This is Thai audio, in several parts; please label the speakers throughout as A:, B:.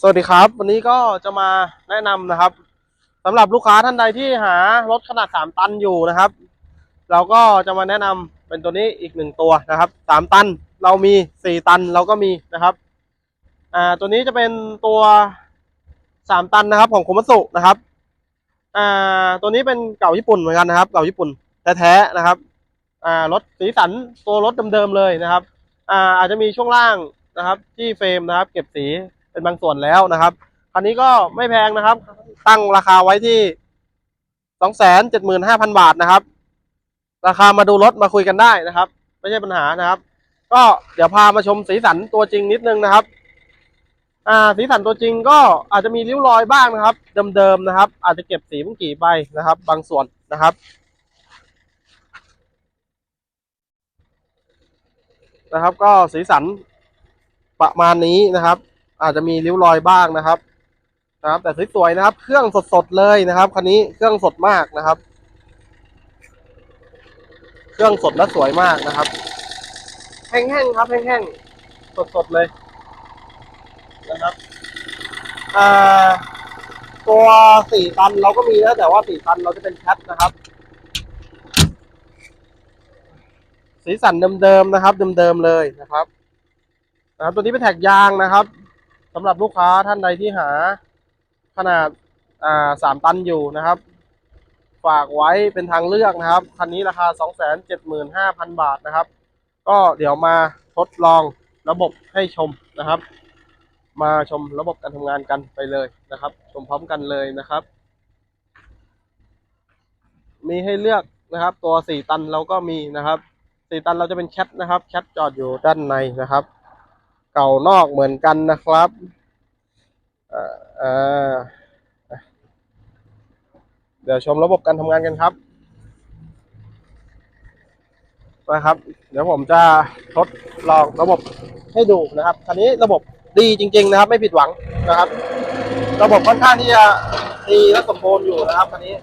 A: สวัสดีครับ วันนี้ก็จะมาแนะนำนะครับสำหรับลูกค้าท่านใดที่หารถขนาด 3 ตันอยู่นะครับ เราก็จะมาแนะนำเป็นตัวนี้อีกหนึ่งตัวนะครับ 3 ตันเรามี 4 ตันเราก็มีนะครับอ่าตัวนี้จะเป็นตัว 3 ตันนะครับของโคมัสุนะครับอ่าตัวนี้เป็นเก่าญี่ปุ่นเหมือนกันนะครับ เก่าญี่ปุ่นแท้ๆนะครับอ่ารถสีสันตัวรถเดิมๆเลยนะครับอ่าอาจจะมีช่วงล่างนะครับ ที่เฟรมนะครับ เก็บสี เป็นบางส่วนแล้วนะครับคันนี้ก็ไม่แพงนะครับ ตั้งราคาไว้ที่สองแสนเจ็ดหมื่นห้าพันบาทนะครับ ราคามาดูรถมาคุยกันได้นะครับ ไม่ใช่ปัญหานะครับ ก็เดี๋ยวพามาชมสีสันตัวจริงนิดนึงนะครับ อ่า สีสันตัวจริงก็อาจจะมีริ้วรอยบ้างนะครับ เดิมๆนะครับ อาจจะเก็บสีบุ้งกี่ไปนะครับ บางส่วนนะครับนะครับ ก็สีสันประมาณนี้นะครับ อาจจะมีริ้วรอยบ้างนะครับนะครับ แต่สวยๆนะครับ เครื่องสดๆเลยนะครับคันนี้เครื่องสดมากนะครับ เครื่องสดและสวยมากนะครับ แห้งๆครับแห้งๆสดๆเลยนะครับอ่าตัวสี่ตันเราก็มีนะแต่ว่าสี่ตันเราจะเป็นแคทนะครับ สีสันเดิมๆนะครับ เดิมๆเลยนะครับนะครับ ตัวนี้เป็นแท็กยางนะครับ สำหรับลูกค้าท่านใดที่หาขนาดอ่าสามตันอยู่นะครับ ฝากไว้เป็นทางเลือกนะครับ คันนี้ราคา 275,000 บาทนะครับ ก็เดี๋ยวมาทดลองระบบให้ชมนะครับ มาชมระบบการทำงานกันไปเลยนะครับ ชมพร้อมกันเลยนะครับ มีให้เลือกนะครับ ตัว 4 ตันเราก็มีนะครับ 4 ตันเราจะเป็นแคทนะครับ แคทจอดอยู่ด้านในนะครับ เก่านอกเหมือนกันนะครับเอ่อเอ่อเดี๋ยวชมระบบการทำงานกันครับนะครับ เดี๋ยวผมจะทดลองระบบให้ดูนะครับคันนี้ระบบดีจริง ๆ นะครับ ไม่ผิดหวังนะครับ ระบบค่อนข้างที่จะดีและสมบูรณ์อยู่นะครับคันนี้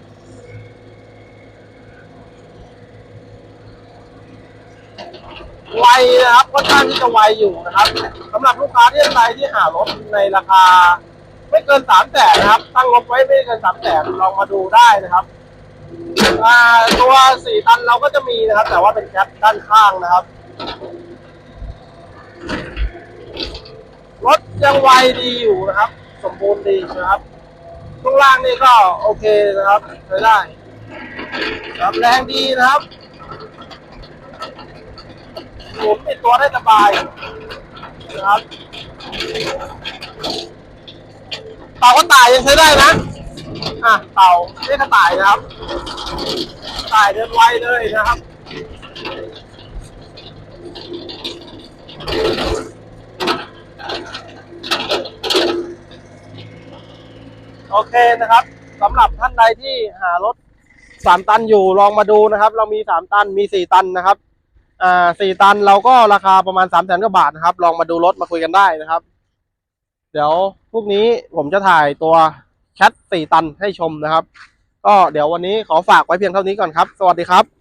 A: ไวนะครับค่อนข้างที่จะไวอยู่นะครับสำหรับลูกค้าที่ใดที่หารถในราคา ไม่เกินสามแสนนะครับ ตั้งงบไว้ไม่เกินสามแสนลองมาดูได้นะครับตัวสี่ตันเราก็จะมีนะครับ แต่ว่าเป็นแคปด้านข้างนะครับรถยังไวดีอยู่นะครับ สมบูรณ์ดีนะครับช่วงล่างนี่ก็โอเคนะครับใช้ได้ครับแรงดีนะครับ หมุนปิดตัวได้สบายนะครับเต่ากระต่ายยังใช้ได้นะอะเต่าเรียกกระต่ายนะครับต่ายเดินไวเลยนะครับโอเคนะครับสำหรับท่านใดที่หารถสามตันอยู่ลองมาดูนะครับ เรามีสามตันมีสี่ตันนะครับ อ่าสี่ตันเราก็ราคาประมาณสามแสนกว่าบาทนะครับ ลองมาดูรถมาคุยกันได้นะครับ เดี๋ยวพรุ่งนี้ผมจะถ่ายตัวแคทสี่ตันให้ชมนะครับ ก็เดี๋ยววันนี้ขอฝากไว้เพียงเท่านี้ก่อนครับ สวัสดีครับ